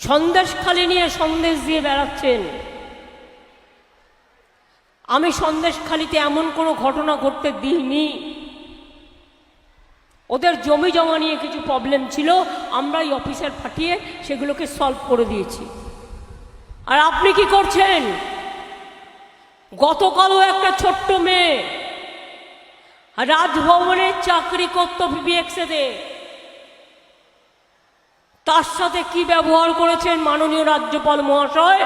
সন্দেশ খালি নিয়ে সন্দেশ দিয়ে বেড়াচ্ছেন। আমি সন্দেশ খালিতে এমন কোনো ঘটনা ঘটতে দিইনি। ওদের জমি জমা নিয়ে কিছু প্রবলেম ছিল আমরা এই অফিসার পাঠিয়ে সেগুলোকে সলভ করে দিয়েছি। আর আপনি কি করছেন? গতকালও একটা ছোট্ট মেয়ে রাজভবনে চাকরি করত বিবিএক্সেতে। তার সাথে কি ব্যবহার করেছেন মাননীয় রাজ্যপাল মহাশয়?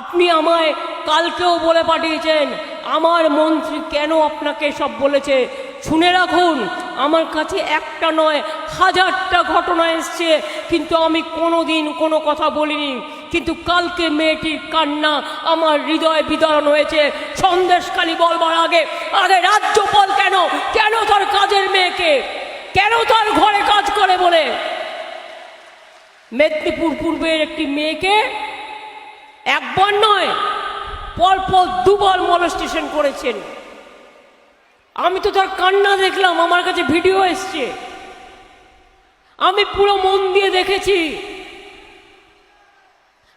আপনি আমায় কালকেও বলে পাঠিয়েছেন, আমার মন্ত্রী কেন আপনাকে সব বলেছে? শুনে রাখুন, আমার কাছে একটা নয়, হাজারটা ঘটনা এসছে, কিন্তু আমি কোনো দিন কোনো কথা বলিনি। কিন্তু কালকে মেয়েটির কান্না আমার হৃদয় বিতরণ হয়েছে। সন্দেশখালি বলবার আগে আগে রাজ্যপাল কেন? কেন তার কাজের মেয়েকে? কেন তার ঘরে কাজ করে বলে? মেদিনীপুর পূর্বের একটি মেয়েকে একবার নয়, পরপর দুবার মলস্টেশন করেছেন। আমি তো তার কান্না দেখলাম, আমার কাছে ভিডিও এসছে। আমি পুরো মন দিয়ে দেখেছি।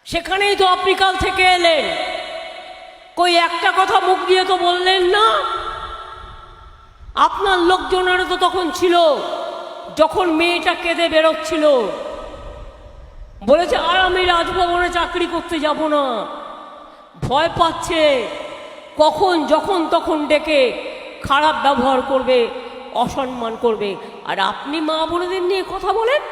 সেখানেই তো আপনি কাল থেকে এলেন। কই, একটা কথা মুখ দিয়ে তো বললেন না? আপনার লোকজনেরও তো তখন ছিল, যখন মেয়েটা কেঁদে বেরোচ্ছিল। বলেছে, আর আমি রাজভবনে চাকরি করতে যাব না। ভয় পাচ্ছে। কখন, যখন, তখন ডেকে খারাপ ব্যবহার করবে, অসম্মান করবে। আর আপনি মা বোনেদের নিয়ে কথা বলেন